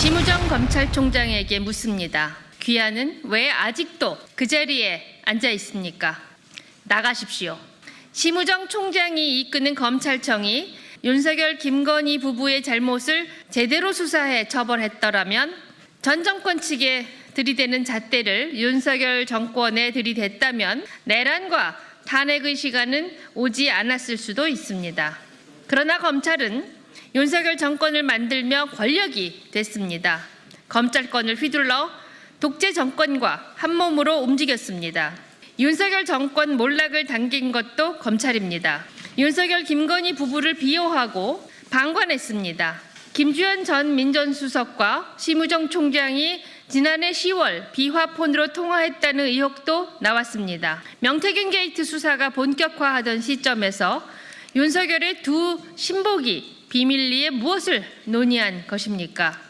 심우정 검찰총장에게 묻습니다. 귀하는 왜 아직도 그 자리에 앉아 있습니까? 나가십시오. 심우정 총장이 이끄는 검찰청이 윤석열 김건희 부부의 잘못을 제대로 수사해 처벌했더라면 전 정권 측에 들이대는 잣대를 윤석열 정권에 들이댔다면 내란과 탄핵의 시간은 오지 않았을 수도 있습니다. 그러나 검찰은 윤석열 정권을 만들며 권력이 됐습니다. 검찰권을 휘둘러 독재 정권과 한몸으로 움직였습니다. 윤석열 정권 몰락을 당긴 것도 검찰입니다. 윤석열 김건희 부부를 비호하고 방관했습니다. 김주현 전 민전수석과 심우정 총장이 지난해 10월 비화폰으로 통화했다는 의혹도 나왔습니다. 명태균 게이트 수사가 본격화하던 시점에서 윤석열의 두 신복이 비밀리에 무엇을 논의한 것입니까?